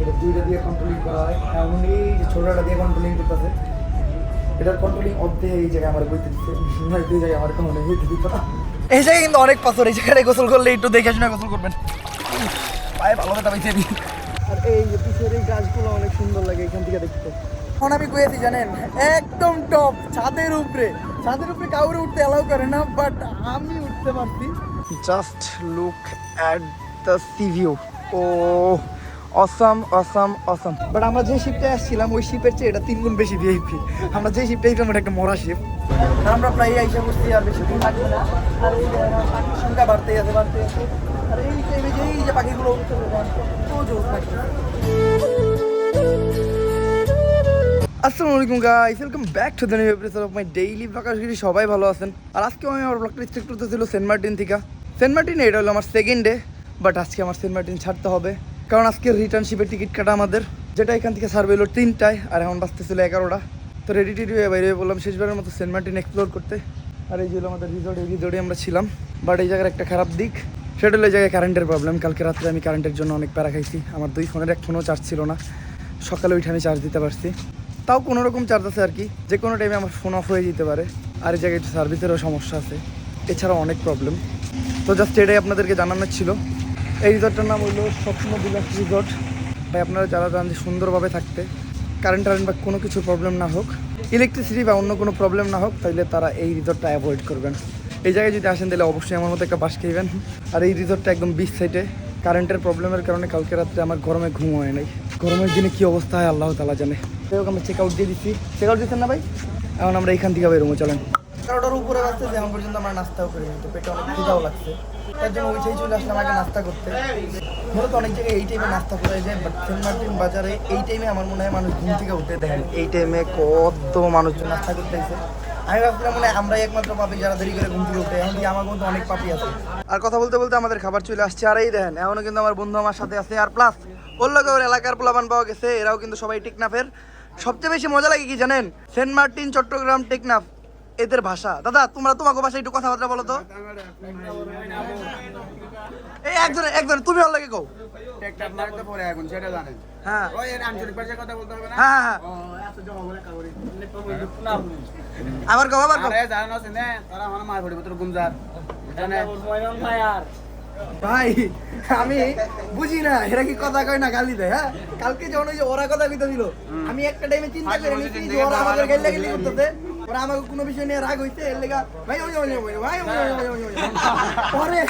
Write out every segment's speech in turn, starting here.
এটা দুইটা দিয়ে কন্ট্রোলিং করা হয়। এমন এই যে ছোটটা দিয়ে কন্ট্রোলিং করতেছে এটার কন্ট্রোলিং অর্ধেক এই জায়গায় আমার বইতে দিচ্ছে দুই জায়গায় আমার কোনো হইতে দিত না। এই জায়গায় কিন্তু অনেক পাথর এই জায়গায় গোসল করলে একটু দেখে শুনে গোসল করবেন। পায়ে ভালো কথা পাইছে। আর এই যে পিছের এই গাছগুলো অনেক সুন্দর লাগে এখান থেকে দেখতে। এখন আমি কয়েছি জানেন? একদম টপ ছাদের উপরে। ছাদের উপরে কাউরে উঠতে অ্যালাউ করে না বাট আমি উঠতে পারছি। Just look at the sea view oh awesome awesome awesome. But আমরা যে শিপটা আসছিলাম, ওই শিপের চেয়ে এটা তিন গুণ বেশি ভিআইপি আমরা যে শিপটা আসলাম এটা একটা মরা শিপ আমরা প্রায় আইসা বসছি আর বেশি দিন লাগবে না। আর সংখ্যা বাড়তেই আছে বাড়তেই আছে। আর এই টাইমে যে, এই যে পাখিগুলো আসসালামু আলাইকুম guys welcome back to the new episode of my daily blog আশা সবাই ভালো আছেন। আর আজকে আমি আমার ব্লগটা স্টার্ট করতেছিল সেন্ট মার্টিন থেকে। সেন্ট মার্টিনে এটা হলো আমার সেকেন্ড ডে বাট আজকে আমার সেন্ট মার্টিন ছাড়তে হবে। কারণ আজকে রিটার্ন শিপের টিকিট কাটা আমাদের। যেটা এখান থেকে সার্ভে হলো তিনটায়, আর এখন বাঁচতেছিল এগারোটা। তো রেডি টেডি হয়ে বাইরে বললাম, শেষবারের মতো সেন্ট মার্টিন এক্সপ্লোর করতে। আর এই যে আমাদের রিসোর্ট এই রিসোর্টে আমরা ছিলাম। বাট এই জায়গার একটা খারাপ দিক, সেটা হলো এই জায়গায় কারেন্টের প্রবলেম কালকে রাত্রে আমি কারেন্টের জন্য অনেক প্যারা খাইছি। আমার দুই ফোনের, এক ফোনও চার্জ ছিল না। সকালে ওইটা আমি চার্জ দিতে পারছি। তাও কোনো রকম চার্জ আছে আর কি। যে কোনো টাইমে আমার ফোন অফ হয়ে যেতে পারে। আর এই জায়গায় একটু সার্ভিসেরও সমস্যা আছে। এছাড়াও অনেক প্রবলেম তো জাস্ট এটাই আপনাদেরকে জানানোর ছিল। এই রিসর্টটার নাম হলো স্বপ্ন বিলাস রিসর্ট তাই আপনারা যারা চান যে সুন্দরভাবে থাকতে কারেন্ট টারেন্ট বা কোনো কিছু প্রবলেম না হোক ইলেকট্রিসিটি বা অন্য কোনো প্রবলেম না হোক তাহলে তারা এই রিসর্টটা অ্যাভয়েড করবেন। এই জায়গায় যদি আসেন তাহলে অবশ্যই আমার মতো একটা বাস খেয়েবেন। আর এই রিসর্টটা একদম বিচ সাইডে কারেন্টের প্রবলেমের কারণে কালকে রাত্রে আমার গরমে ঘুম হয় নাই। গরমের দিনে কী অবস্থা হয়, আল্লাহ তালা জানে। যাই হোক, আমরা চেক আউট দিয়ে দিচ্ছি। চেক আউট দিচ্ছেন না ভাই? এখন আমরা এখান থেকে বেরোবো, চলেন। এগারোটার উপরে আসতেছে, এখন পর্যন্ত আমরা নাস্তাও করিনি পেটে অনেক খিদাও লাগছে। তার জন্য ওই চলে আসলাম আগে নাস্তা করতে। মূলত অনেক জায়গায় এই টাইমে নাস্তা করা যায় বাট সেন্ট মার্টিন বাজারে এই টাইমে আমার মনে হয় মানুষ ঘুম থেকে উঠে দেখেন, এই টাইমে কত মানুষজন নাস্তা করতে এসে আমি ভাবছিলাম মনে আমরাই একমাত্র পাপি যারা দেরি করে ঘুম থেকে উঠে, এখন আমার মধ্যে অনেক পাপি আছে। আর কথা বলতে বলতে আমাদের খাবার চলে আসছে, আর এই দেখেন, এখনও কিন্তু আমার বন্ধু আমার সাথে আছে, আর প্লাস ওর লোকে ওর এলাকার পোলাবান পাওয়া গেছে, এরাও কিন্তু সবাই টেকনাফের। সবচেয়ে বেশি মজা লাগে কি জানেন? সেন্ট মার্টিন, চট্টগ্রাম, টেকনাফ। এদের ভাষা। দাদা তোমরা তোমাকে ভাষায় একটু কথাবার্তা বলো তো। এই একজন একজন তুমি ওর লাগে কও? হ্যাঁ। হ্যাঁ হ্যাঁ আবার কও আবার কও। ভাই আমি বুঝি না এরা কি কথা কয় না গালি দেয় হ্যাঁ? কালকে যখন ওই যে ওরা কথা কইতে দিল আমি একটা টাইমে চিন্তা করে যে ওরা আমাদের গালি করতেছে ওরা আমাকে কোনো বিষয় নিয়ে রাগ হইছে, এর লেগা ভাই, ওই ওই ওই, ভাই পরে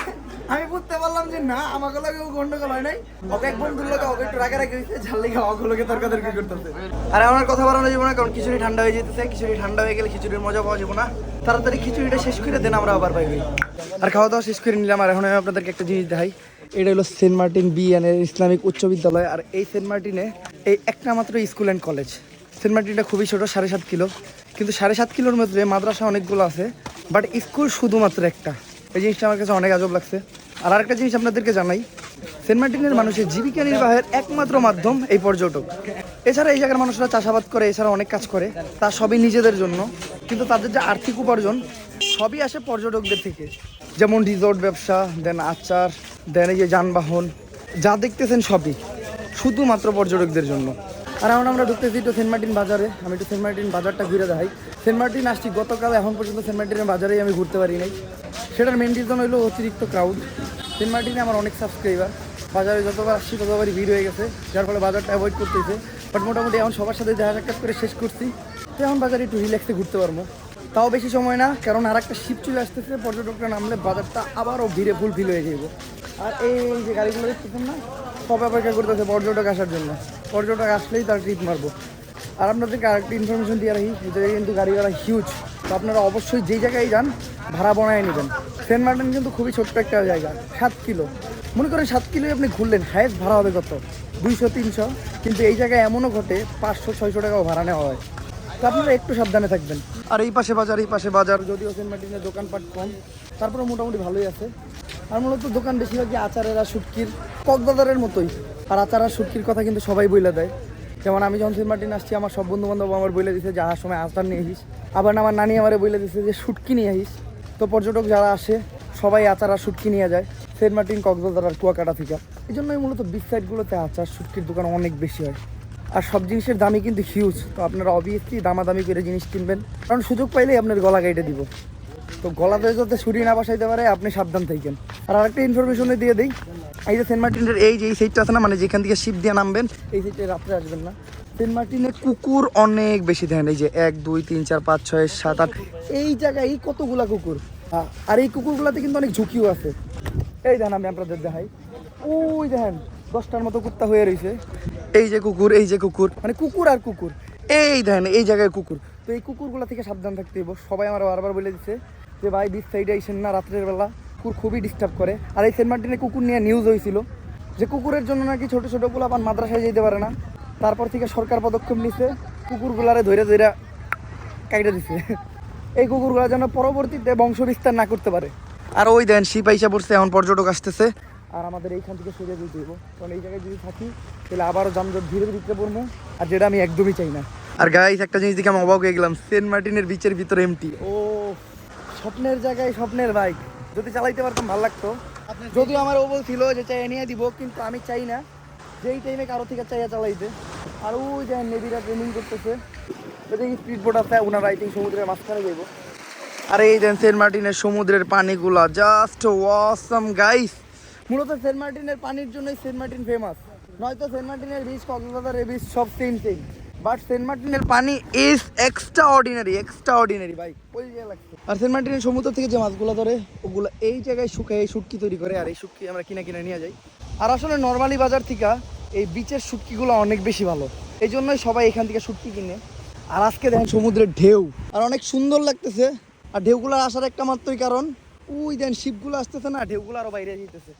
আমি বুঝতে পারলাম যে না, আমাকে লাগে গন্ডগোল হয় নাই। ওকে এক বন্ধুর লোকে ওকে একটু রাগারাগি হয়েছে যার লেগে ওগুলোকে তর্কাতর্কি করতেছে। আর আমার কথা বাড়ানো যাব না, কারণ খিচুড়ি ঠান্ডা হয়ে যেতেছে, খিচুড়ি ঠান্ডা হয়ে গেলে খিচুড়ির মজা পাওয়া যাব না। তাড়াতাড়ি খিচুড়িটা শেষ করে দেন, আমরা আবার পাইবি। আর খাওয়া দাওয়া শেষ করে নিলাম, আর এখন আমি আপনাদেরকে একটা জিনিস দেখাই। এটা হলো Saint Martin B N Islamic উচ্চ বিদ্যালয়, আর এই সেন্ট মার্টিনে এই একটা মাত্র স্কুল অ্যান্ড কলেজ। সেন্ট মার্টিনটা খুবই ছোট, সাড়ে সাত কিলো। কিন্তু সাড়ে সাত কিলোর মধ্যে মাদ্রাসা অনেকগুলো আছে বাট স্কুল শুধুমাত্র একটা। এই জিনিসটা আমার কাছে অনেক আজব লাগছে। আর আরেকটা জিনিস আপনাদেরকে জানাই সেন্ট মার্টিনের মানুষের জীবিকা নির্বাহের একমাত্র মাধ্যম এই পর্যটক। এছাড়া এই জায়গার মানুষরা চাষাবাদ করে, এছাড়া অনেক কাজ করে, তা সবই নিজেদের জন্য। কিন্তু তাদের যে আর্থিক উপার্জন, সবই আসে পর্যটকদের থেকে। যেমন রিসোর্ট ব্যবসা দেন আচার দেন এই যে যানবাহন, যা দেখতেছেন সবই। শুধুমাত্র পর্যটকদের জন্য। আর এখন আমরা ঢুকতেছি একটু সেন্ট মার্টিন বাজারে। আমি একটু সেন্ট মার্টিন বাজারটা ঘুরে দেখাই। সেন্ট মার্টিন আসছি গতকাল, এখন পর্যন্ত সেন্ট মার্টিনের বাজারেই আমি ঘুরতে পারি নাই। সেটার মেন রিজন হলো অতিরিক্ত ক্রাউড সেন্ট মার্টিনে আমার অনেক সাবস্ক্রাইবার বাজারে যতবার আসছি, ততবারই ভিড় হয়ে গেছে। যার ফলে বাজারটা অ্যাভয়েড করতেছে। বাট মোটামুটি এখন সবার সাথে দেখা সাক্ষাৎ করে শেষ করছি। তো এখন বাজারে একটু রিল্যাক্সে ঘুরতে পারব। তাও বেশি সময় না, কারণ আর একটা শিপ চলে আসতেছে। পর্যটকরা নামলে বাজারটা আবারও ভিড়ে ফুল ফিল হয়ে যাবে আর এই যে গাড়িগুলো দেখতেছেন না, সব অপেক্ষা করতেছে পর্যটক আসার জন্য। পর্যটক আসলেই তার ট্রিপ মারবো। আর আপনাদেরকে আরেকটা ইনফরমেশন দিয়ে রাখি এই জায়গায় কিন্তু গাড়ি ভাড়া হিউজ তো আপনারা অবশ্যই যেই জায়গায় যান, ভাড়া বনায় নেবেন। সেন্ট মার্টিন কিন্তু খুবই ছোট্ট একটা জায়গা, সাত কিলো। মনে করেন সাত কিলো আপনি ঘুরলেন হায়েস্ট ভাড়া হবে কত? দুইশো, তিনশো। কিন্তু এই জায়গায় এমনও ঘটে, পাঁচশো, ছয়শো টাকাও ভাড়া নেওয়া হয়। তো আপনারা একটু সাবধানে থাকবেন। আর এই পাশে বাজার, এই পাশে বাজার, যদিও সেন্ট মার্টিনের দোকানপাট কম তারপরে মোটামুটি ভালোই আছে। আর মূলত দোকান বেশিরভাগই আচারের আর শুটকির, কক্সবাজারের মতোই। আর আচার আর শুটকির কথা কিন্তু সবাই বইলে দেয়। যেমন আমি যখন সেন্ট মার্টিন আসছি, আমার সব বন্ধু বান্ধব আমার বইলে দিছে যাওয়ার সময় আচার নিয়ে আসিস। আবার আমার নানি আমারে বইলে দিছে যে শুটকি নিয়ে আসিস। তো পর্যটক যারা আসে, সবাই আচার আর শুটকি নিয়ে যায়, সেন্ট মার্টিন, কক্সবাজার আর কুয়াকাটা থেকে। এই জন্যই মূলত বিচ সাইডগুলোতে আচার শুটকির দোকান অনেক বেশি হয়। আর সব জিনিসের দামই কিন্তু হিউজ তো আপনারা অবভিয়াসলি দামাদামি করে জিনিস কিনবেন। কারণ সুযোগ পাইলেই আপনার গলা গাইটে দিব। তো গলাতে যাতে ছুরি না বসাইতে পারে, আপনি সাবধান থাকেন। আর আরেকটা ইনফরমেশন দিয়ে দিই। এই যে সেন্ট মার্টিনের এই যে এই সাইডটা আছে না মানে যেখান থেকে শিপ দিয়ে নামবেন, এই সাইডে রাত্রে আসবেন না। সেন্ট মার্টিনে কুকুর অনেক বেশি দেখেন, এই যে এক, দুই, তিন, চার, পাঁচ, ছয়, সাত, আট, এই জায়গায় এই কতগুলা কুকুর? আর এই কুকুরগুলাতে কিন্তু অনেক ঝুঁকিও আছে। এই দেখেন আমি আপনাদের দেখাই। ওই দেখেন, দশটার মতো কুত্তা হয়ে রয়েছে এই যে কুকুর, এই যে কুকুর। মানে কুকুর আর কুকুর। এই দেখেন, এই জায়গায় কুকুর। তো এই কুকুরগুলা থেকে সাবধান থাকতে হইব। সবাই আমার বারবার বলে দিচ্ছে যে ভাই বিচ সাইডে আইসেন না রাত্রের বেলা, কুকুর খুবই ডিস্টার্ব করে। আর এই সেন্ট মার্টিনে কুকুর নিয়ে নিউজ হয়েছিল যে কুকুরের জন্য নাকি ছোট ছোট পোলাপান মাদ্রাসায় যেতে পারে না। তারপর থেকে সরকার পদক্ষেপ নিছে, কুকুরগুলারে ধরে ধরে কাইটা দিছে। এই কুকুরগুলো যেন পরবর্তীতে বংশ বিস্তার না করতে পারে। আর ওই দেন, শিপ আইসা পড়ছে, এখন পর্যটক আসতেছে। আর আমাদের এইখান থেকে সরিয়ে দিতে দেবো কারণ এই জায়গায় যদি থাকি, তাহলে আবারও যানজট ধীরে ধীরে পড়ব আর যেটা আমি একদমই চাই না। আর গাইস একটা জিনিস দেখে আমি অবাক হয়ে গেলাম, সেন্ট মার্টিনের বিচের ভিতরে এমটি ও স্বপ্নের জায়গায় স্বপ্নের বাইক। যদি চালাইতে পারতাম, ভালো লাগতো। যদিও আমার ও বলছিল যে চাই নিয়ে দিব, কিন্তু আমি চাই না। যেই টাইমে কারও থেকে চাইয়া চালাইতে। আর ওই যে নেভিরা ট্রেনিং করতেছে। দেখি স্পিড বোট আছে ওনারা থিঙ্ক সমুদ্রের মাঝখানে যাইব। আর এই দেন সেন্ট মার্টিনের সমুদ্রের পানিগুলা জাস্ট ওয়াসাম গাইস মূলত সেন্ট মার্টিনের পানির জন্যই সেন্ট মার্টিন ফেমাস নয়তো সেন্ট মার্টিনের বিচ কক্সবাজারের বিচ সব সেম সেম বাট সেন্ট মার্টিনের পানি is extraordinary extraordinary ভাই। ওই যে লাগছে। আর সেন্ট মার্টিনের সমুদ্র থেকে যে মাছগুলো ধরে, ওগুলো এই জায়গায় শুকায় এই শুটকি তৈরি করে, আর এই শুটকি আমরা কিনে কিনে নিয়ে যাই। আর আসলে নর্মালি বাজার থেকে এই বিচের শুটকিগুলো অনেক বেশি ভালো। এই জন্যই সবাই এখান থেকে শুটকি কিনে। আর আজকে দেখেন সমুদ্রের ঢেউ। আর অনেক সুন্দর লাগতেছে। আর ঢেউগুলো আসার একটা মাত্রই কারণ, ওই দেন শিপগুলো আসতেছে না, ঢেউগুলো আরও বাইরে যেতেছে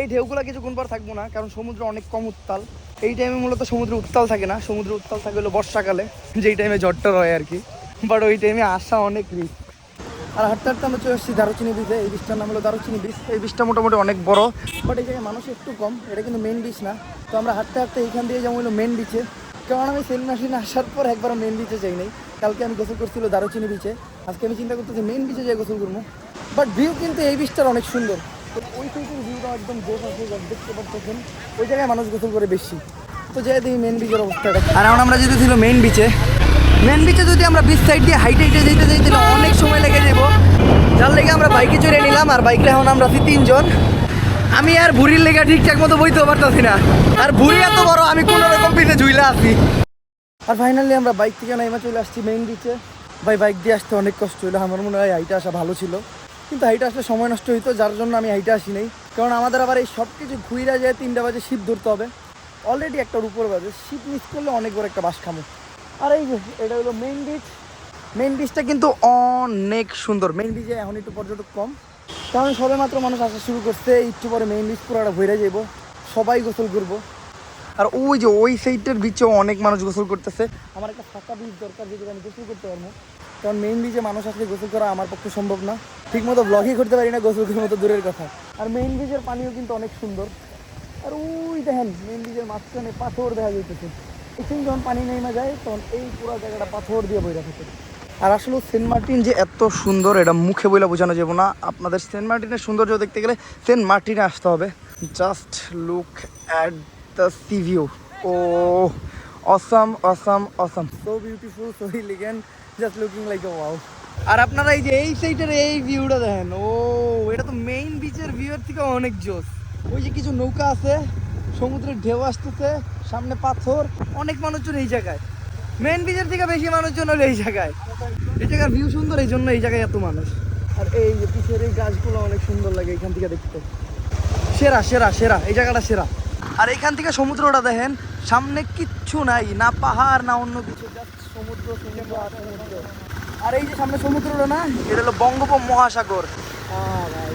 এই ঢেউগুলো কিছুক্ষণ পর থাকব না, কারণ সমুদ্র অনেক কম উত্তাল। এই টাইমে মূলত সমুদ্র উত্তাল থাকে না, সমুদ্র উত্তাল থাকে হলো বর্ষাকালে, যেই টাইমে ঝড়টা হয় আর কি বাট ওই টাইমে আসা অনেক রিস্ক আর হাঁটতে হাঁটতে আমরা চলে এসেছি দারুচিনি বিচে এই বিচটার নাম হলো দারুচিনি বিচ এই বিচটা মোটামুটি অনেক বড় বাট এই জায়গায় মানুষ একটু কম, এটা কিন্তু মেন বিচ না। তো আমরা হাঁটতে হাঁটতে এইখান দিয়ে যেমন হলো মেন বিচে কারণ আমি সেন্ট মার্টিন আসার পর একবার মেন বিচে যাই নাই। কালকে আমি গোসল করছিল দারুচিনি বিচে আজকে আমি চিন্তা করতেছি মেন বিচে যাই গোসল করব। বাট ভিউ কিন্তু এই বিচটার অনেক সুন্দর। তো মানুষ করে বেশি। তো মেন আমরা ছিল মেন বিচে মেন বিচে যদি আমরা বিচ সাইড দিয়ে হাইটে যেতে অনেক সময় লেগে যাব। যার লেগে আমরা বাইকে নিলাম, আর বাইকটা এখন আমরা তিনজন। আমি আর ভুড়ির লেগে ঠিকঠাক মতো বইতেও পারতাছি না। আর ভুড়ি এত বড়, আমি কোনো রকম পিঠে ঝুইলা আছি। আর ফাইনালি আমরা বাইক থেকে চলে আসছি মেইন বিচে ভাই বাইক দিয়ে আসতে অনেক কষ্ট হলো আমার মনে হয় হাইটে আসা ভালো ছিল। কিন্তু হাইটে আসলে সময় নষ্ট হইতো, যার জন্য আমি হাইটে আসি নাই। কারণ আমাদের আবার এই সব কিছু ঘুইরা যায়, তিনটা বাজে শিপ ধরতে হবে। অলরেডি একটার উপর বাজে শিপ মিস করলে অনেক বড় একটা বাস খামো। আর এই যে, এটা হলো মেইন বিচ মেইন বিচটা কিন্তু অনেক সুন্দর। মেইন বিচে এখন একটু পর্যটক কম। কারণ সবে মাত্র মানুষ আসা শুরু করছে, একটু পরে মেইন বিচ পুরোটা ঘুরে যাব সবাই গোসল করব। আর ওই যে, ওই সাইডের বিচেও অনেক মানুষ গোসল করতেছে। আমার একটা ফাঁকা বিচ দরকার যেটা আমি গোসল করতে পারব। কারণ মেইন বিচে মানুষ আসলে গোসল করা আমার পক্ষে সম্ভব না। ঠিক মতো ব্লগই করতে পারি না গোসল করার মতো দূরের কথা। আর মেইন বিচের পানিও কিন্তু অনেক সুন্দর। আর ওই দেখেন মেইন বিচের মাঝখানে পাথর দেখা যাইতেছে। এখানে যখন পানি নেমে যায়, তখন এই পুরো জায়গাটা পাথর দিয়ে বইরা থাকে। আর আসলে সেন্ট মার্টিন যে এত সুন্দর, এটা মুখে বইলা বোঝানো যাব না। আপনাদের সেন্ট মার্টিনের সৌন্দর্য দেখতে গেলে সেন্ট মার্টিনে আসতে হবে। Just look at the sea view oh awesome awesome awesome so beautiful so elegant just looking like a wow আর আপনারা এই যে এই সাইডের এই ভিউটা দেখেন, ও, এটা তো মেইন বিচের ভিউয়ের থেকে অনেক জোস ওই যে কিছু নৌকা আছে, সমুদ্রের ঢেউ আসতেছে, সামনে পাথর, অনেক মানুষজন এই জায়গায়। মেন বিচের থেকে বেশি মানুষজন হলো এই জায়গায়। এই জায়গার ভিউ সুন্দর, এই জন্য এই জায়গায় এত মানুষ। আর এই যে পিছের এই গাছগুলো অনেক সুন্দর লাগে এখান থেকে দেখতে। সেরা সেরা সেরা, এই জায়গাটা সেরা। আর এখান থেকে সমুদ্রটা দেখেন, সামনে কিচ্ছু নাই, না পাহাড়, না অন্য কিছু জাস্ট সমুদ্র আর এই যে সামনে সমুদ্রটা না এটা হলো বঙ্গোপ মহাসাগর আহ, ভাই।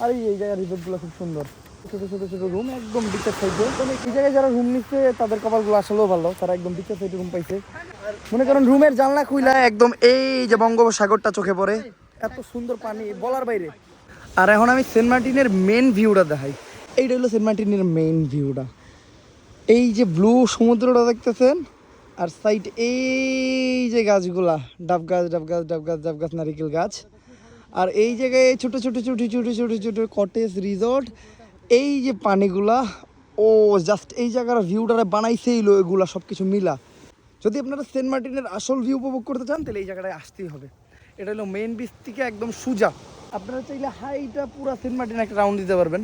আর এই- এই জায়গার রিসোর্টগুলো খুব সুন্দর। ছোট ছোট ছোট রুম একদম বিচের সাইডে মানে এই জায়গায় যারা রুম নিচ্ছে তাদের কপালগুলো আসলেও ভালো। তারা একদম বিচের সাইডে রুম পাইছে। মনে করেন রুমের জানলা খুইলা একদম এই যে বঙ্গোপসাগরটা চোখে পড়ে। এত সুন্দর পানি বলার বাইরে। আর এখন আমি সেন্ট মার্টিনের মেন ভিউটা দেখাই। এইটা হলো সেন্ট মার্টিনের মেন ভিউটা এই যে ব্লু সমুদ্রটা দেখতেছেন আর সাইড এই যে গাছগুলা, ডাব গাছ ডাব গাছ ডাব গাছ ডাব গাছ, নারিকেল গাছ। আর এই জায়গায় ছোট ছোট ছোট ছোট ছোট ছোট কটেজ রিসর্ট। এই যে পানিগুলা, ও জাস্ট এই জায়গার ভিউটারে বানাইছেই লো এগুলা সব কিছু মিলা। যদি আপনারা সেন্ট মার্টিনের আসল ভিউ উপভোগ করতে চান, তাহলে এই জায়গাটায় আসতেই হবে। এটা হলো মেইন বিচ থেকে একদম সুজা। আপনারা চাইলে হাইটা পুরো সেন্ট মার্টিন একটা রাউন্ড দিতে পারবেন।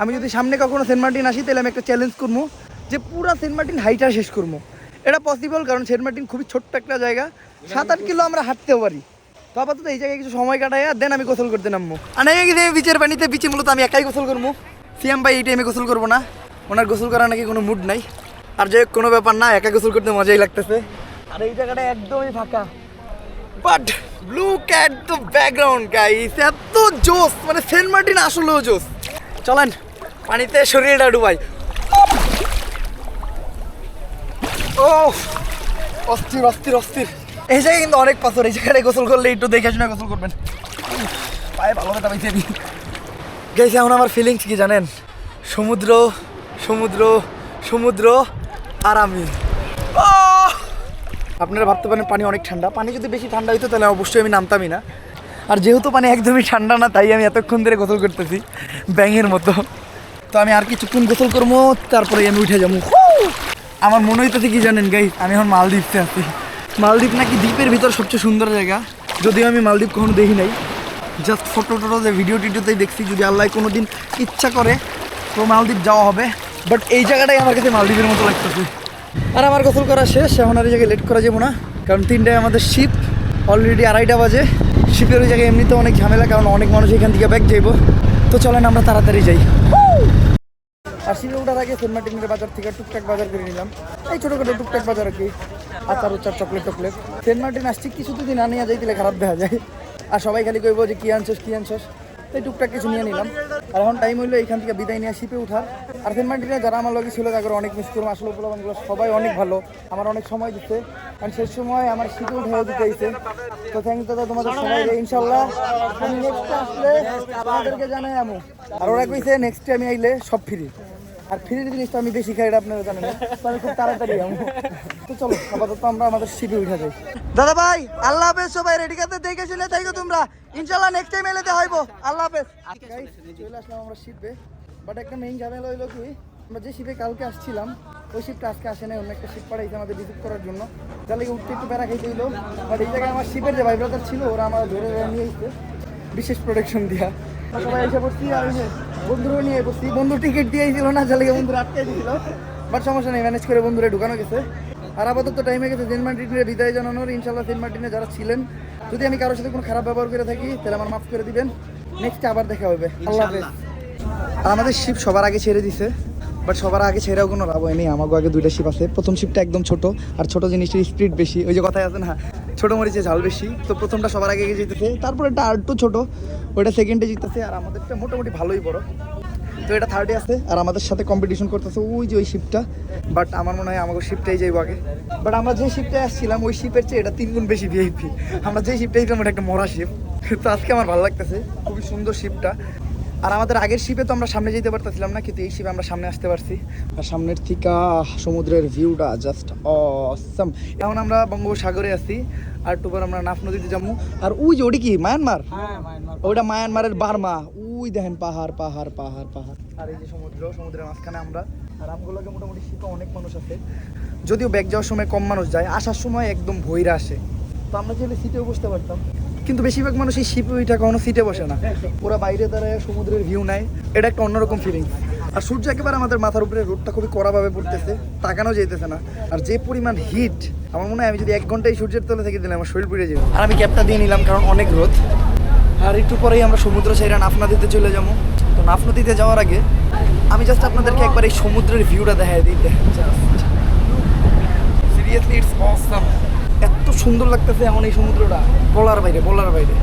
আমি যদি সামনে কখনো সেন্ট মার্টিন আসি, তাহলে আমি একটা চ্যালেঞ্জ করব যে পুরা সেন্ট মার্টিন হাইটা শেষ করব। এটা পসিবল কারণ সেন্ট মার্টিন খুবই ছোট্ট একটা জায়গা। সাত আট কিলো আমরা হাঁটতেও পারি। তো আপাতত এই জায়গায় কিছু সময় কাটাই, আর দেন আমি গোসল করতে নামবো। গেছে বিচের পানিতে বিচে মূলত আমি একাই গোসল করব। সিএম ভাই এই টাইমে গোসল করব না। ওনার গোসল করার নাকি কোনো মুড নাই। আর যে কোনো ব্যাপার না, একা গোসল করতে মজাই লাগতেছে। আর এই জায়গাটা একদমই ফাঁকা। But look at the background guys এত জোস মানে সেন্ট মার্টিন আসলেও জোস চলেন, পানিতে শরীরটা ডুবাই। ও অস্থির অস্থির অস্থির। এই জায়গায় কিন্তু অনেক পাথর, এই জায়গায় গোসল করলে একটু দেখে শুনে গোসল করবেন। পায়ে ভালো কথা পাইছি আমি গেছে এখন আমার ফিলিংস কি জানেন? সমুদ্র সমুদ্র সমুদ্র আর আমি! আপনারা ভাবতে পারেন পানি অনেক ঠান্ডা। পানি যদি বেশি ঠান্ডা হইতো, তাহলে অবশ্যই আমি নামতামই না। আর যেহেতু পানি একদমই ঠান্ডা না, তাই আমি এতক্ষণ ধরে গোসল করতেছি, ব্যাঙের মতো। তো আমি আর কিছুক্ষণ গোসল করব তারপরে আমি উঠে যাব। আমার মনে হইতেছে কি জানেন গাই আমি এখন মালদ্বীপে আছি। মালদ্বীপ নাকি দ্বীপের ভিতর সবচেয়ে সুন্দর জায়গা। যদিও আমি মালদ্বীপ কখনো দেখি নাই। জাস্ট ফটো টটো ভিডিও টিডিওতেই দেখছি, যদি আল্লাহ কোনো দিন ইচ্ছা করে, তো মালদ্বীপ যাওয়া হবে। বাট এই জায়গাটাই আমার কাছে মালদ্বীপের মতো লাগতেছে। আর আমার গোসল করা শেষ, এখন আর এই জায়গায় লেট করা যাব না। কারণ তিনটায় আমাদের শিপ অলরেডি আড়াইটা বাজে। শিপের ওই জায়গায় এমনিতে অনেক ঝামেলা, কারণ অনেক মানুষ এখান থেকে ব্যাগ যাইবো। তো চলেন, আমরা তাড়াতাড়ি যাই। আর শিলে ওঠার আগে সেন্ট মার্টিনের বাজার থেকে টুকটাক বাজার করে নিলাম। এই ছোটোখাটো টুকটাক বাজার আর কি। আচার উচার চকলেট টকলেট। সেন্ট মার্টিন আসছি কিছু যদি না নিয়ে যাই তাহলে খারাপ দেখা যায়। আর সবাই খালি কইব যে, কী আনছস কী আনছস? এই টুকটাক কিছু নিয়ে নিলাম। আর এখন টাইম হইল এখান থেকে বিদায় নিয়ে শিপে উঠার। আর সেন্ট মার্টিনে যারা আমার লগে ছিল, তাদের অনেক মিস করব আসলে উপলব্ধগুলো সবাই অনেক ভালো। আমার অনেক সময় দিতে কারণ সেই সময় আমার শিপে উঠে দিতে হয়েছে। তো থ্যাংক দাদা, তোমাদের সবাই ইনশাল্লাহ আমি নেক্সট আসলে আপনাদেরকে জানাই আমি। আর ওরা কইছে নেক্সট আমি আইলে সব ফ্রি আর ফ্রির জিনিসটা আমি বেশি খাই এটা আপনারা জানেন না। তো আমি খুব তাড়াতাড়ি তো চলো আপাতত আমরা আমাদের শিপে উঠে যাই। দাদা ভাই আল্লাহ হাফেজ সবাই রেডি করতে দেখে শুনে থাকো তোমরা। ইনশাল্লাহ নেক্সট টাইম এলে হইব। আল্লাহ হাফেজ। চলে আসলাম আমরা শিপে বাট একটা মেইন ঝামেলা হইল কি আমরা যে শিপে কালকে আসছিলাম ওই শিপটা আজকে আসে নাই অন্য একটা শিপ পাঠাইছে আমাদের ভিজিট করার জন্য। যার লাগে উঠতে একটু প্যারা খাইতে হইল। বাট এই জায়গায় আমার শিপের যে ভাই ব্রাদার ছিল ওরা আমার ধরে ধরে নিয়ে বিশেষ প্রোটেকশন দিয়া। সবাই এসে পড়ছি আর বন্ধুরও নিয়ে পড়ছি বন্ধু টিকিট দিয়েছিল না লাগে বন্ধুরা আটকে দিয়েছিল বাট সমস্যা নেই ম্যানেজ করে বন্ধুরা ঢুকানো গেছে। আর আপাতত টাইমে গেছে সেন্ট মার্টিনের বিদায় জানানোর। ইনশাল্লাহ সেন্ট মার্টিনে যারা ছিলেন, যদি আমি কারোর সাথে কোনো খারাপ ব্যবহার করে থাকি, তাহলে আমার মাফ করে দিবেন। নেক্সট আবার দেখা হবে। আল্লাহ হাফেজ। আর আমাদের শিপ সবার আগে ছেড়ে দিছে। বাট সবার আগে ছেড়েও কোনো লাভ হয়নি আমাকে আগে দুইটা শিপ আছে। প্রথম শিপটা একদম ছোট, আর ছোট জিনিসটার স্পিড বেশি। ওই যে কথায় আছে না, ছোট মরিচে ঝাল বেশি। তো প্রথমটা সবার আগে যেতেছে তারপর এটা আর একটু ছোট, ওইটা সেকেন্ডে জিতেছে, আর আমাদেরটা মোটামুটি ভালোই বড়। তো এটা থার্ডে আছে, আর আমাদের সাথে কম্পিটিশন করতেছে ওই যে ওই শিপটা বাট আমার মনে হয় আমাকে শিপটাই যাইব আগে। বাট আমরা যে শিপটায় আসছিলাম, ওই শিপের চেয়ে এটা তিন গুণ বেশি ভিআইপি আমরা যে শিপটাই ছিলাম, ওটা একটা মরা শিপ তো আজকে আমার ভালো লাগতেছে, খুবই সুন্দর শিপটা আর আমাদের আগের শিপে তো আমরা সামনে যেতে পারতেছিলাম না কিন্তু এই শিপে আমরা সামনে আসতে পারছি। আর সামনের থেকে সমুদ্রের ভিউটা জাস্ট অসম এখন আমরা বঙ্গোপসাগরে আছি আর টুবার আমরা নাফ নদীতে যাব। আর ওই যে ওটি কি মায়ানমার? ওইটা মায়ানমারের বার্মা। ওই দেখেন পাহাড় পাহাড় পাহাড় পাহাড়। আর এই যে সমুদ্র সমুদ্রের মাঝখানে আমরা। আর আমগুলোকে মোটামুটি শীতে অনেক মানুষ আছে। যদিও ব্যাগ যাওয়ার সময় কম মানুষ যায় আসার সময় একদম ভৈরা আসে। তো আমরা চাইলে সিটেও বসতে পারতাম। কিন্তু বেশিরভাগ মানুষ এই শিপে ওইটা কখনো সিটে বসে না। ওরা বাইরে দাঁড়ায়, সমুদ্রের ভিউ নেয়। এটা একটা অন্যরকম ফিলিং আর সূর্য একেবারে আমাদের মাথার উপরে রোদটা খুবই কড়াভাবে পড়তেছে, তাকানো যেতেছে না। আর যে পরিমাণ হিট আমার মনে হয় আমি যদি এক ঘন্টায় সূর্যের তলে থেকে দিলাম, আমার শরীর পুড়ে যাবে। আর আমি ক্যাবটা দিয়ে নিলাম কারণ অনেক রোদ। আর একটু পরেই আমরা সমুদ্র সাইরা নাফ নদীতে চলে যাব। তো নাফ নদীতে যাওয়ার আগে আমি জাস্ট আপনাদেরকে একবার এই সমুদ্রের ভিউটা দেখাই দিই। সিরিয়াসলি ইটস অসাম সুন্দর লাগতেছে এমন এই সমুদ্রটা বলার বাইরে বলার বাইরে।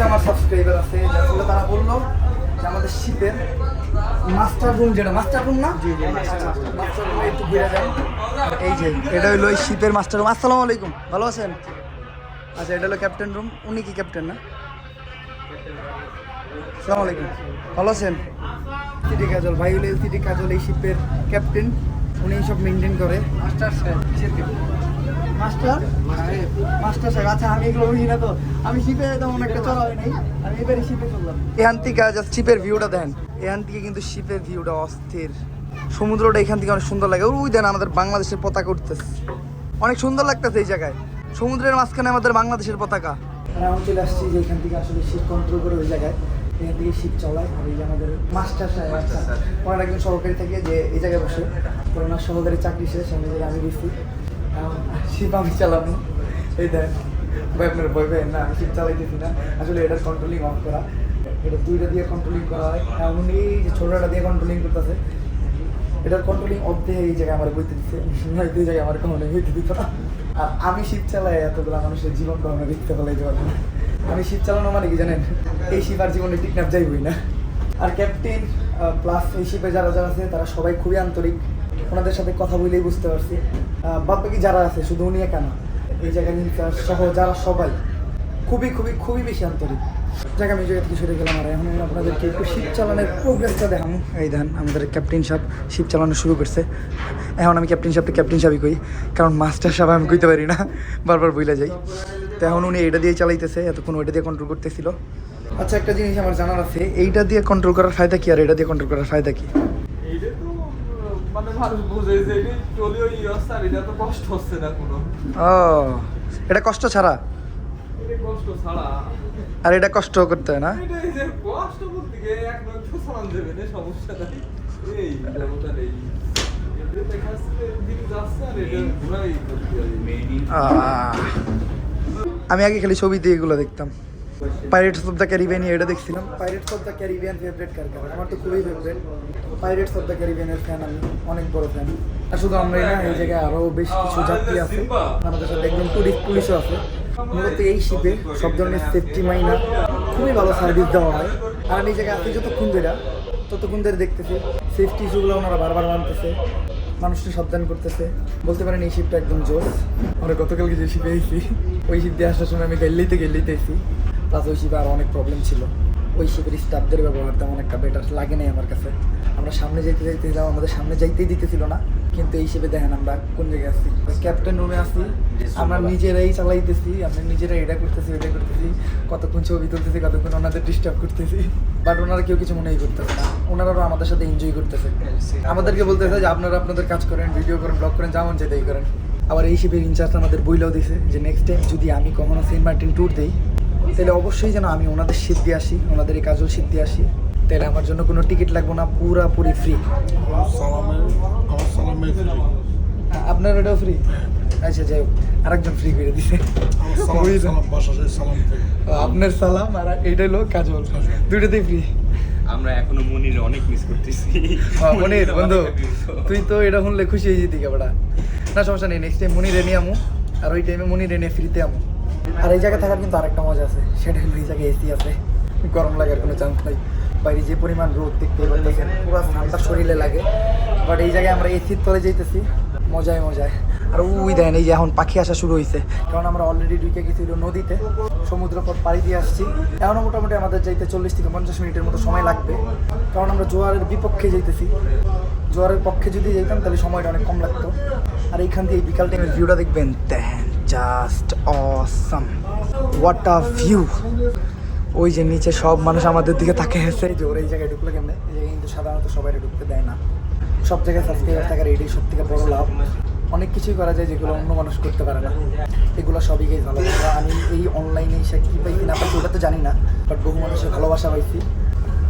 আর আমার সাবস্ক্রাইবার আছে যার ফলে তারা বলল যে আমাদের শিপের মাস্টার রুম যেটা মাস্টার রুম না? জি জি মাস্টার রুমে একটু ঘুরে যান। এই যে এটা হলো শিপের মাস্টার রুম আসসালামু আলাইকুম ভালো আছেন? আচ্ছা এটা হলো ক্যাপ্টেন রুম উনি কি ক্যাপ্টেন না? আসসালামু আলাইকুম ভালো আছেন? সিটি কাজল ভাই হলে সিটি কাজল এই শিপের ক্যাপ্টেন উনি সব মেনটেন করে। মাস্টার মাস্টার মাস্টার সাহেব আচ্ছা আমি এগুলো বুঝি না তো। আমি শিপে তেমন একটা চলা হয় নাই আমি এবারে শিপে চললাম এখান থেকে জাস্ট শিপের ভিউটা দেন। এখান থেকে কিন্তু শিপের ভিউটা অস্থির। সমুদ্রটা এখান থেকে অনেক সুন্দর লাগে। ওই দেন আমাদের বাংলাদেশের পতাকা উঠতেছে। অনেক সুন্দর লাগতেছে এই জায়গায়। সমুদ্রের মাঝখানে আমাদের বাংলাদেশের পতাকা। আমি চলে আসছি যে এখান থেকে আসলে শিপ কন্ট্রোল করে ওই জায়গায়। এখান থেকে শিপ চলায়। আর এই যে আমাদের মাস্টার সাহেব আচ্ছা ওনার একজন সহকারী থেকে যে এই জায়গায় বসে। ওনার সহকারী চাকরি শেষ। আমি যে আমি গেছি। শিপ আমি চালাবো এই দেখ, ভাই, আপনার ভয় পেয়ে না, আমি শিপ চালাইতেছি না। আসলে এটার কন্ট্রোলিং অফ করা। এটা দুইটা দিয়ে কন্ট্রোলিং করা হয়। উনি এই যে ছোটোটা দিয়ে কন্ট্রোলিং করতেছে। এটার কন্ট্রোলিং অর্ধে এই জায়গায় আমার বইতে দিচ্ছে নয়তো এই জায়গায় আমার কখনো বইতে দিত না। আর আমি শীত চালাই, এতগুলো মানুষের জীবন কখনো দেখতে পারব না। আমি শীত চালানো মানে কি জানেন? এই শিপ আর জীবনে টিকনাপ যাইবই না। আর ক্যাপ্টেন প্লাস এই শিপে যারা যারা আছে, তারা সবাই খুবই আন্তরিক। ওনাদের সাথে কথা বলেই বুঝতে পারছি। বাদ বাকি যারা আছে, শুধু উনি কেন এই জায়গায় ইনচার্জ সহ যারা সবাই, খুবই খুবই খুবই বেশি আন্তরিক। জায়গা আমি জায়গা থেকে সরে গেলাম আর এখন আপনাদেরকে একটু শিপ চালানোর প্রোগ্রেসটা দেখাম এই দেন, আমাদের ক্যাপ্টেন সাহেব শিপ চালানো শুরু করছে। এখন আমি ক্যাপ্টেন সাহেবকে ক্যাপ্টেন সাহেবই কই, কারণ মাস্টার সাহেব আমি কইতে পারি না, বারবার বইলা যাই। তো এখন উনি এটা দিয়ে চালাইতেছে, এতক্ষণ ওইটা দিয়ে কন্ট্রোল করতেছিল। আচ্ছা একটা জিনিস আমার জানার আছে, এইটা দিয়ে কন্ট্রোল করার ফায়দা কি আর এটা দিয়ে কন্ট্রোল করার ফায়দা কি? মানে মানুষ বুঝে যে এটা চলেও ই হচ্ছে আর এটা তো কষ্ট হচ্ছে না কোনো। ও এটা কষ্ট ছাড়া? এটা কষ্ট ছাড়া। আর এটা কষ্ট করতে হয় না? এটা এই যে কষ্ট করতে গিয়ে এক নয় তো চালান দেবে না সমস্যা নাই। এই দেবতার এই এটা দেখাচ্ছে দিকে যাচ্ছে আর এটা ঘুরাই করতে হবে আহ, আমি আগে খালি ছবিতে এগুলো দেখতাম। পাইরেটস অফ দ্য ক্যারিবিয়ান এটা দেখছিলাম। Pirates of the Caribbean favourite কার কার? আমার তো খুবই ফেভারিট পাইরেটস অফ দ্য ক্যারিবিয়ানের ফ্যান আমি, অনেক বড় ফ্যান আর শুধু আমরাই না, এই জায়গায় আরও বেশ কিছু যাত্রী আছে। আমাদের সাথে একজন টুরিস্ট পুলিশও আছে। মূলত এই শিপে সব ধরনের সেফটি মাইনা খুবই ভালো সার্ভিস দেওয়া হয়। আর আমি এই জায়গায় আছি যতক্ষণ ধরে, ততক্ষণ ধরে দেখতেছি। সেফটি ইস্যুগুলো ওনারা বারবার মানতেছে। মানুষকে সাবধান করতেছে। বলতে পারেন এই শিপটা একদম জোর আমরা গতকালকে যে শিপে এসেছি ওই শিপ দিয়ে আসার সময় আমি গেল্লিতে গেল্লিতে এসেছি প্লাস ওই শিপে আরও অনেক প্রবলেম ছিল। ওই শিপের স্টাফদের ব্যবহার তেমন একটা বেটার লাগে নাই আমার কাছে। আমরা সামনে যাইতে যাইতেছিলাম আমাদের সামনে যাইতেই দিতেছিল না। কিন্তু এই শিপে দেখেন আমরা কোন জায়গায় আছি। ক্যাপ্টেন রুমে আছি। আমরা নিজেরাই চালাইতেছি, আমরা নিজেরাই এটা করতেছি এটা করতেছি। কতক্ষণ ছবি তুলতেছি, কতক্ষণ ওনাদের ডিস্টার্ব করতেছি। বাট ওনারা কেউ কিছু মনেই করতেছে না। ওনারাও আমাদের সাথে এনজয় করতেছে। আমাদেরকে বলতেছে যে, আপনারা আপনাদের কাজ করেন ভিডিও করেন ব্লগ করেন, যেমন যেটাই করেন। আবার এই শিপের ইনচার্জ আমাদের বইলেও দিছে যে নেক্সট টাইম যদি আমি কখনো সেন্ট মার্টিন ট্যুর দিই তাহলে অবশ্যই যেন আমি ওনাদের সিদ্ধি আসি ওনাদের এই কাজল সিদ্ধি আসি। তাহলে আমার জন্য কোনো টিকিট লাগবে না পুরাপুরি ফ্রি ফ্রি আপনার এটাও ফ্রি আচ্ছা যাই হোক আরেকজন ফ্রি করে দিছে। আপনার সালাম আর এইটা হলো কাজল। দুইটাতেই ফ্রি আমরা এখনও মনির অনেক মিস করতেছি। মনির বন্ধু তুই তো এটা শুনলে খুশি হয়ে যেতি কেবড়া না সমস্যা নেই নেক্সট টাইম মনির এনে আমু। আর ওই টাইমে মনির এনে ফ্রিতে আমু। আর এই জায়গায় থাকার কিন্তু আরেকটা মজা আছে, সেটা হলো এই জায়গায় এসি আছে। গরম লাগার কোনো চান্স নাই। বাইরে যে পরিমাণ রোদ দেখতে পাচ্ছেন পুরো ঠান্ডা শরীরে লাগে। বাট এই জায়গায় আমরা এসির তলে যাইতেছি, মজায় মজায়। আর উই দেন, এই যে এখন পাখি আসা শুরু হয়েছে কারণ আমরা অলরেডি ঢুকে গেছিল নদীতে সমুদ্র পথ পাড়ি দিয়ে আসছি। এখনও মোটামুটি আমাদের যাইতে চল্লিশ থেকে পঞ্চাশ মিনিটের মতো সময় লাগবে। কারণ আমরা জোয়ারের বিপক্ষে যাইতেছি। জোয়ারের পক্ষে যদি যেতাম তাহলে সময়টা অনেক কম লাগতো। আর এইখান থেকে বিকাল টাইমের ভিউটা দেখবেন then just awesome what a view ওই যে নিচে সব মানুষ আমাদের দিকে তাকে হেসে যে ওরা এই জায়গায় ঢুকলো কেমনে? এই জায়গায় কিন্তু সাধারণত সবাই ঢুকতে দেয় না। সব জায়গায় সাবস্ক্রাইবার থাকার এটাই সব থেকে বড় লাভ। অনেক কিছুই করা যায় যেগুলো অন্য মানুষ করতে পারে না। এগুলো সবই গেই ভালো। আমি এই অনলাইনে এসে কী পাইছি না পাইছি, ওটা তো জানি না। বাট বহু মানুষের ভালোবাসা পাইছি।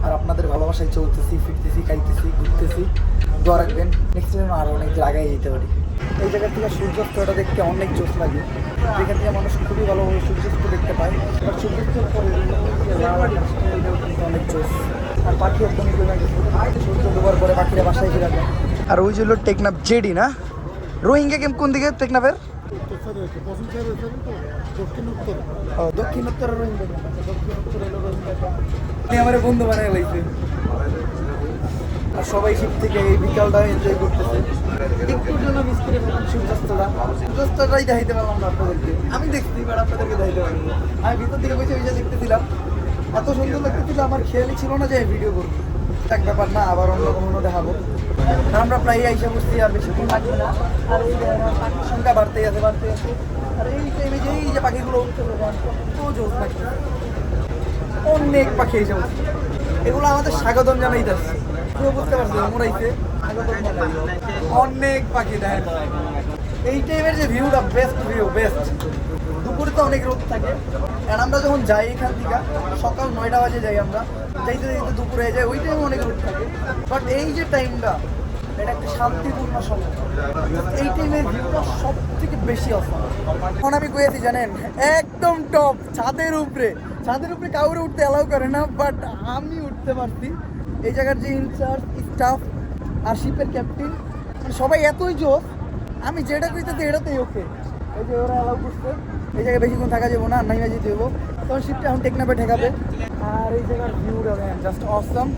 আর আপনাদের ভালোবাসায় চলতেছি, ফিরতেছি, খাইতেছি, ঘুরতেছি। দোয়া রাখবেন। নেক্সট টাইম আরও অনেক জায়গায় যেতে পারি। এই জায়গা থেকে সূর্যাস্তটা দেখতে অনেক জোশ লাগে। যেখান থেকে মানুষ খুবই ভালোভাবে সূর্যাস্ত দেখতে পায়। আর সূর্যাস্তের পরে কিন্তু অনেক জোশ। আর পাখি একদম সূর্য ডোবার পরে পাখিরা বাসায় ফিরে যায়। আর ওই যে হলো টেকনাফ জেডি না? রোহিঙ্গা গেম কোন দিকে টেকনাফের? দক্ষিণ উত্তর রোহিঙ্গা উত্তরে আমার বন্ধু বানায় আর সবাই শীত থেকে এই বিকালটা এনজয় করতেছে। একটুর জন্য মিস করে ফেললাম সূর্যাস্তটা। সূর্যাস্তটাই দেখাইতে পারলাম না আমি দেখছি বাট আপনাদেরকে দেখাইতে পারিনি আমি ভিতর থেকে বসে বসে দেখতেছিলাম। এত সুন্দর লাগতেছিল, আমার খেয়ালই ছিল না যে ভিডিও করব। এক ব্যাপার না, আবার অন্য কোনো দেখাবো। আমরা প্রায় আইসা বসছি আর বেশিক্ষণ লাগবে না। আর এই সংখ্যা বাড়তেই আছে বাড়তেই আছে। আর এই টাইমে যে, এই যে পাখিগুলো উঠতেছে কত জোর লাগছে অনেক পাখি এসে বসছে। এগুলো আমাদের স্বাগতম জানাইতেছে কেউ বুঝতে পারছে জানাই অনেক পাখি দেখেন। এই টাইমের যে ভিউটা বেস্ট ভিউ বেস্ট দুপুরে তো অনেক রোদ থাকে। আর আমরা যখন যাই এখান থেকে, সকাল নয়টা বাজে যাই আমরা, যাইতে যাইতে দুপুরে যাই ওই টাইমে অনেক রোদ থাকে। বাট এই যে টাইমটা এটা একটা শান্তিপূর্ণ সময়। এই টাইমের ভিউটা সব থেকে বেশি অফার এখন আমি গিয়েছি জানেন, একদম টপ ছাদের উপরে। ছাদের উপরে কাউরে উঠতে অ্যালাউ করে না বাট আমি উঠতে পারছি। এই জায়গার যে ইনচার্জ স্টাফ আর শিপের ক্যাপ্টেন মানে সবাই এতই জোর আমি যেটা কইতেছি এটাতেই ওকে এই যে ওরা অ্যালাউ করছে এই জায়গায় বেশিক্ষণ থাকা যাব না নাইমা যেতে হব তখন শিপটা এখন টেকনাপে ঠেকাবে। আর এই জায়গার ভিউটা জাস্ট অসম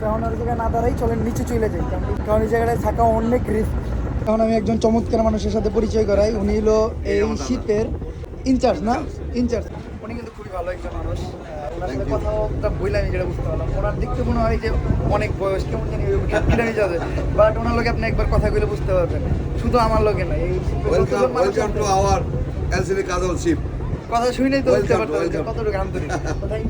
কারণ ওই জায়গায় না দাঁড়াই চলেন নিচে চলে যাই। কারণ কারণ এই জায়গাটায় থাকা অনেক রিস্ক এখন আমি একজন চমৎকার মানুষের সাথে পরিচয় করাই উনি হলো এই শিপের ইনচার্জ না? ইনচার্জ উনি কিন্তু খুবই ভালো একজন মানুষ। সাথে যেটা বুঝতে পারলাম। ওনার দেখতে মনে হয় যে অনেক বয়স কেমন জানি ক্যাপ্টেন যাবে বাট ওনার লোকে আপনি একবার কথা বলে বুঝতে পারবেন। শুধু আমার লোকে না এই. কথা শুনেই তো বুঝতে Welcome, কতটুকু আন্তরিক। Thank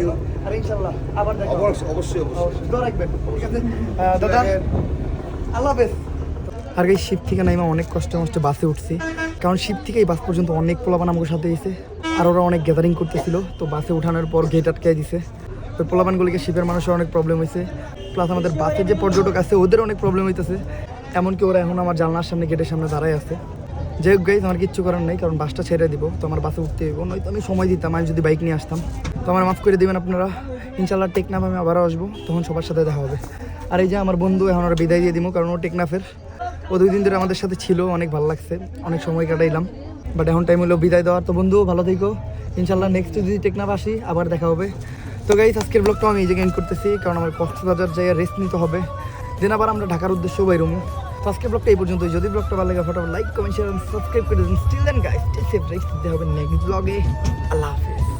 you. আর ইনশাআল্লাহ আবার দেখা অবশ্যই অবশ্যই অবশ্যই। অবশ্যই। দোয়া রাখবেন। ঠিক আছে? দাদা? আল্লাহ হাফেজ। আর এই শিব থেকে নাইমা অনেক কষ্টে মষ্টে বাসে উঠছি। কারণ শিব থেকে এই বাস পর্যন্ত অনেক পোলাপান আমাকে সাথে এসে আর ওরা অনেক গ্যাদারিং করতেছিল, তো বাসে উঠানোর পর গেট আটকে দিছে। তো পোলাপানগুলিকে শিপের মানুষের অনেক প্রবলেম হয়েছে। প্লাস আমাদের বাসের যে পর্যটক আছে, ওদের অনেক প্রবলেম হইতেছে। এমনকি ওরা এখন আমার জানলার সামনে গেটের সামনে দাঁড়ায় আছে। যে গাইজ আমার কিচ্ছু করার নেই, কারণ বাসটা ছেড়ে দিব। তো আমার বাসে উঠতে হইব, নয়তো আমি সময় দিতাম, আমি যদি বাইক নিয়ে আসতাম। তো আমার মাফ করে দিবেন আপনারা। ইনশাল্লাহ টেকনাফ আমি আবারও আসব, তখন সবার সাথে দেখা হবে। আর এই যে আমার বন্ধু, এখন ওরা বিদায় দিয়ে দিব কারণ ও টেকনাফের। ও দুই দিন ধরে আমাদের সাথে ছিল, অনেক ভালো লাগছে। অনেক সময় কাটাইলাম। বাট এখন টাইম হলো বিদায় দেওয়ার। তো বন্ধু, ভালো থেকো। ইনশাল্লাহ নেক্সট যদি টেকনাফ আসি, আবার দেখা হবে। তো গাইজ আজকের ব্লগটা আমি এই জায়গায় এন্ড করতেছি, কারণ আমার কক্সবাজার জায়গায় রেস্ট নিতে হবে। দেন আবার আমরা ঢাকার উদ্দেশ্য বাইরুম তো আজকের ব্লগটা এই পর্যন্ত যদি ব্লগটা ভালো লাগে photo like comment share subscribe করে দিন। Still then guys safe rest দিতে হবে নেক্সট ব্লগে আল্লাহ হাফিজ।